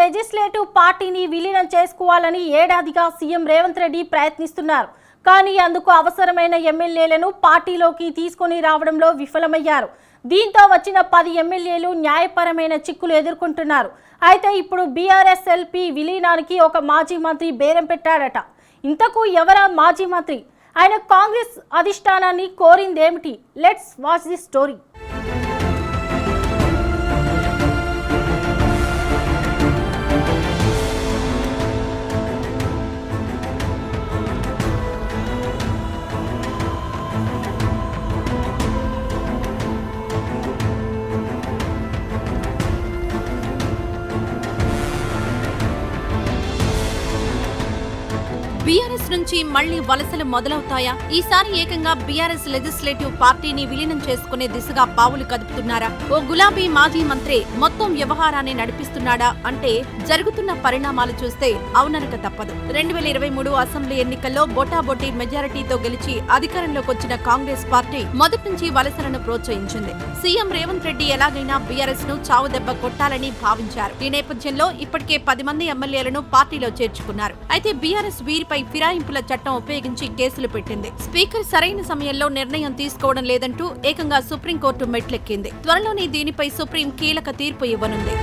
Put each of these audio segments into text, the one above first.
Legislative పార్టీని విలీనం చేసుకోవాలని ఏడాదిగా సీఎం రేవంత్ రెడ్డి ప్రయత్నిస్తున్నారు. కానీ అందుకు అవసరమైన ఎమ్మెల్యేలను పార్టీలోకి తీసుకొని రావడంలో విఫలమయ్యారు. దీంతో వచ్చిన పది ఎమ్మెల్యేలు న్యాయపరమైన చిక్కులు ఎదుర్కొంటున్నారు. అయితే ఇప్పుడు బీఆర్ఎస్ఎల్పి విలీనానికి ఒక మాజీ మంత్రి బేరం పెట్టాడట. ఇంతకు ఎవరా మాజీ మంత్రి? ఆయన కాంగ్రెస్ అధిష్టానాన్ని కోరిందేమిటి? లెట్స్ వాచ్ ది స్టోరీ నుంచి మళ్ళీ వలసలు మొదలవుతాయా? ఈసారి ఏకంగా బీఆర్ఎస్ లెజిస్లేటివ్ పార్టీని విలీనం చేసుకునే దిశగా పావులు కదుపుతున్నారా? ఓ గులాబీ మాజీ మంత్రి మొత్తం వ్యవహారాన్ని నడిపిస్తున్నాడా? అంటే జరుగుతున్న పరిణామాలు చూస్తే అవుననక తప్పదు. రెండు వేల ఇరవై మూడు అసెంబ్లీ ఎన్నికల్లో బొటాబొటి మెజారిటీతో గెలిచి అధికారంలోకి వచ్చిన కాంగ్రెస్ పార్టీ మొదటి నుంచి వలసలను ప్రోత్సహించింది. సీఎం రేవంత్ రెడ్డి ఎలాగైనా బీఆర్ఎస్ను చావుదెబ్బ కొట్టాలని భావించారు. ఈ నేపథ్యంలో ఇప్పటికే పది మంది ఎమ్మెల్యేలను పార్టీలో చేర్చుకున్నారు. అయితే బీఆర్ఎస్ వీరిపై ఫిరాయింపుల చట్టం ఉపయోగించి కేసులు పెట్టింది. స్పీకర్ సరైన సమయంలో నిర్ణయం తీసుకోవడం లేదంటూ ఏకంగా సుప్రీంకోర్టు మెట్లెక్కింది. త్వరలోనే దీనిపై సుప్రీం కీలక తీర్పు ఇవ్వనుంది.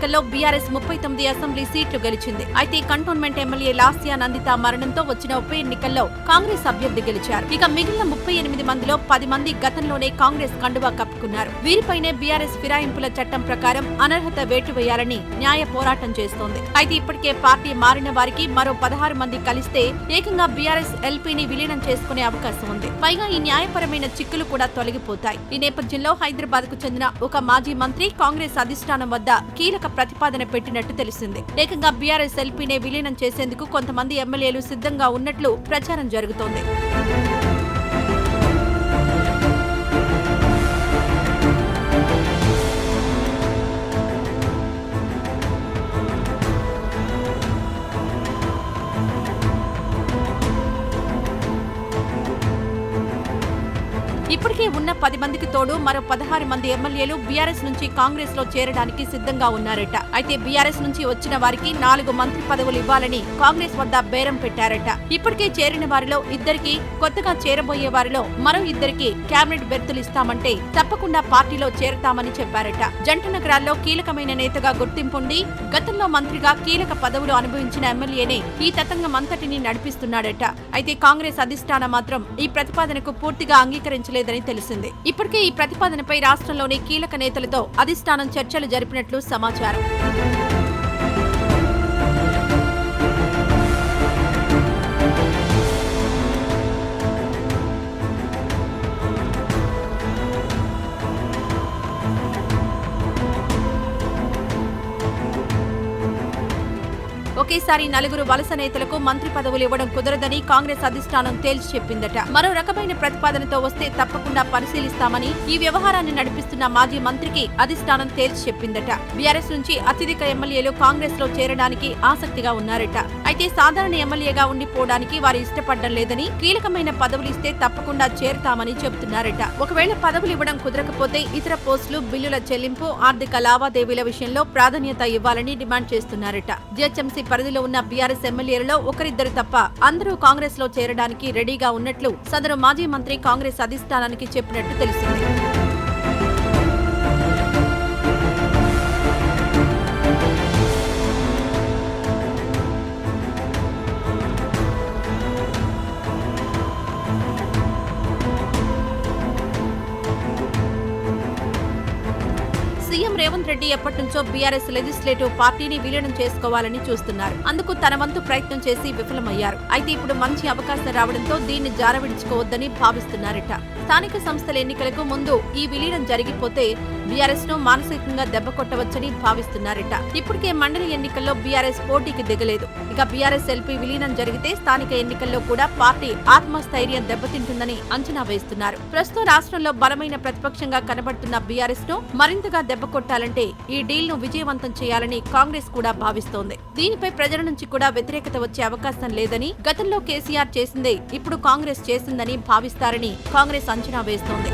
ఎన్నికల్లో బీఆర్ఎస్ ముప్పై తొమ్మిది అసెంబ్లీ సీట్లు గెలిచింది. అయితే కంటోన్మెంట్ ఎమ్మెల్యే లాస్యా నందిత మరణంతో వచ్చిన ఉప ఎన్నికల్లో కాంగ్రెస్ అభ్యర్థి గెలిచారు. ఇక మిగిలిన ముప్పై ఎనిమిది మందిలో పది మంది గతంలోనే కాంగ్రెస్ కండువా కప్పుకున్నారు. వీరిపైనే బీఆర్ఎస్ ఫిరాయింపుల చట్టం ప్రకారం అనర్హత వేటు వేయాలని న్యాయ పోరాటం చేస్తోంది. అయితే ఇప్పటికే పార్టీ మారిన వారికి మరో పదహారు మంది కలిస్తే ఏకంగా బీఆర్ఎస్ ఎల్పీని విలీనం చేసుకునే అవకాశం ఉంది. పైగా ఈ న్యాయపరమైన చిక్కులు కూడా తొలగిపోతాయి. ఈ నేపథ్యంలో హైదరాబాద్కు చెందిన ఒక మాజీ మంత్రి కాంగ్రెస్ అధిష్టానం వద్ద కీలక ప్రతిపాదన పెట్టినట్టు తెలిసింది. ఏకంగా బీఆర్ఎస్ ఎల్పీనే విలీనం చేసేందుకు కొంతమంది ఎమ్మెల్యేలు సిద్ధంగా ఉన్నట్లు ప్రచారం జరుగుతోంది. ఇప్పటికే ఉన్న పది మందికి తోడు మరో పదహారు మంది ఎమ్మెల్యేలు బీఆర్ఎస్ నుంచి కాంగ్రెస్లో చేరడానికి సిద్ధంగా ఉన్నారట. అయితే బీఆర్ఎస్ నుంచి వచ్చిన వారికి నాలుగు మంత్రి పదవులు ఇవ్వాలని కాంగ్రెస్ వద్ద బేరం పెట్టారట. ఇప్పటికే చేరిన వారిలో ఇద్దరికి కొత్తగా చేరబోయే వారిలో మరో ఇద్దరికి కేబినెట్ బెర్తులు ఇస్తామంటే తప్పకుండా పార్టీలో చేరతామని చెప్పారట. జంట నగరాల్లో కీలకమైన నేతగా గుర్తింపుండి గతంలో మంత్రిగా కీలక పదవులు అనుభవించిన ఎమ్మెల్యేనే ఈ తతంగం అంతటిని నడిపిస్తున్నాడట. అయితే కాంగ్రెస్ అధిష్టానం మాత్రం ఈ ప్రతిపాదనకు పూర్తిగా అంగీకరించలేదని తెలిసింది. ఇప్పటికే ఈ ప్రతిపాదనపై రాష్ట్రంలోని కీలక నేతలతో అధిష్టానం చర్చలు జరిపినట్లు సమాచారం. ఒకేసారి నలుగురు వలస నేతలకు మంత్రి పదవులు ఇవ్వడం కుదరదని కాంగ్రెస్ అధిష్టానం తేల్చి చెప్పిందట మరో రకమైన ప్రతిపాదనతో వస్తే తప్పకుండా పరిశీలిస్తామని ఈ వ్యవహారాన్ని నడిపిస్తున్న మాజీ మంత్రికి అధిష్టానం తేల్చి చెప్పిందట బీఆర్ఎస్ నుంచి అత్యధిక ఎమ్మెల్యేలు కాంగ్రెస్లో చేరడానికి ఆసక్తిగా ఉన్నారట. అయితే సాధారణ ఎమ్మెల్యేగా ఉండిపోవడానికి వారు ఇష్టపడడం లేదని కీలకమైన పదవులు ఇస్తే తప్పకుండా చేరుతామని చెబుతున్నారట. ఒకవేళ పదవులు ఇవ్వడం కుదరకపోతే ఇతర పోస్టులు బిల్లుల చెల్లింపు ఆర్థిక లావాదేవీల విషయంలో ప్రాధాన్యత ఇవ్వాలని డిమాండ్ చేస్తున్నారట. జిహెచ్ఎంసీ పరిధిలో ఉన్న బీఆర్ఎస్ ఎమ్మెల్యేలలో ఒకరిద్దరు తప్ప అందరూ కాంగ్రెస్లో చేరడానికి రెడీగా ఉన్నట్లు సదరు మాజీ మంత్రి కాంగ్రెస్ అధిష్టానానికి చెప్పినట్టు తెలిసింది. సీఎం రేవంత్ రెడ్డి ఎప్పటి నుంచో బీఆర్ఎస్ లెజిస్లేటివ్ పార్టీని విలీనం చేసుకోవాలని చూస్తున్నారు. అందుకు తన వంతు ప్రయత్నం చేసి విఫలమయ్యారు. అయితే ఇప్పుడు మంచి అవకాశం రావడంతో దీన్ని జారవిడుచుకోవద్దని భావిస్తున్నారట. స్థానిక సంస్థల ఎన్నికలకు ముందు ఈ విలీనం జరిగిపోతే బీఆర్ఎస్ను మానసికంగా దెబ్బ కొట్టవచ్చని భావిస్తున్నారట. ఇప్పటికే మండలి ఎన్నికల్లో బీఆర్ఎస్ పోటీకి దిగలేదు. ఇక బీఆర్ఎస్ ఎల్పీ విలీనం జరిగితే స్థానిక ఎన్నికల్లో కూడా పార్టీ ఆత్మస్థైర్యం దెబ్బతింటుందని అంచనా వేస్తున్నారు. ప్రస్తుతం రాష్ట్రంలో బలమైన ప్రతిపక్షంగా కనబడుతున్న బీఆర్ఎస్ను మరింతగా దెబ్బ దెబ్బకొట్టాలంటే ఈ డీల్ను విజయవంతం చేయాలని కాంగ్రెస్ కూడా భావిస్తోంది. దీనిపై ప్రజల నుంచి కూడా వ్యతిరేకత వచ్చే అవకాశం లేదని గతంలో కేసీఆర్ చేసిందే ఇప్పుడు కాంగ్రెస్ చేసిందని భావిస్తారని కాంగ్రెస్ అంచనా వేస్తోంది.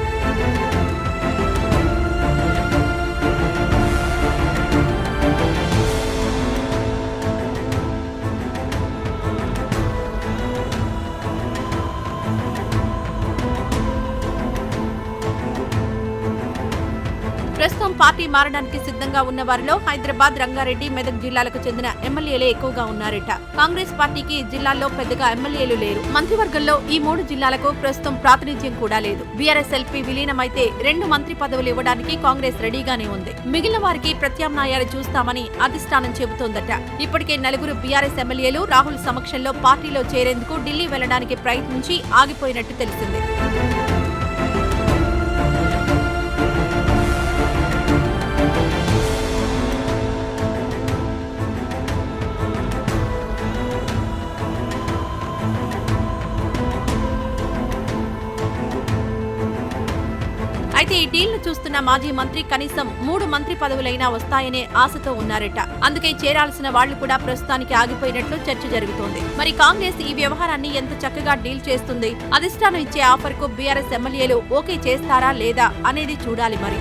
ప్రస్తుతం పార్టీ మారడానికి సిద్ధంగా ఉన్న వారిలో హైదరాబాద్ రంగారెడ్డి మెదక్ జిల్లాలకు చెందిన ఎమ్మెల్యేలే ఎక్కువగా ఉన్నారట. కాంగ్రెస్ పార్టీకి జిల్లాల్లో పెద్దగా ఎమ్మెల్యేలు లేరు. మంత్రివర్గంలో ఈ మూడు జిల్లాలకు ప్రస్తుతం ప్రాతినిధ్యం కూడా లేదు. బీఆర్ఎస్ఎల్పీ విలీనమైతే రెండు మంత్రి పదవులు ఇవ్వడానికి కాంగ్రెస్ రెడీగానే ఉంది. మిగిలిన వారికి ప్రత్యామ్నాయాలు చూస్తామని అధిష్టానం చెబుతోందట. ఇప్పటికే నలుగురు బీఆర్ఎస్ ఎమ్మెల్యేలు రాహుల్ సమక్షంలో పార్టీలో చేరేందుకు ఢిల్లీ వెళ్ళడానికి ప్రయత్నించి ఆగిపోయినట్టు తెలిసింది. డీల్ను చూస్తున్న మాజీ మంత్రి కనీసం మూడు మంత్రి పదవులైనా వస్తాయనే ఆశతో ఉన్నారట. అందుకే చేరాల్సిన వాళ్ళు కూడా ప్రస్తుతానికి ఆగిపోయినట్లు చర్చ జరుగుతోంది. మరి కాంగ్రెస్ ఈ వ్యవహారాన్ని ఎంత చక్కగా డీల్ చేస్తుంది? అధిష్టానం ఇచ్చే ఆఫర్కు బీఆర్ఎస్ ఎమ్మెల్యేలు ఓకే చేస్తారా లేదా అనేది చూడాలి మరి.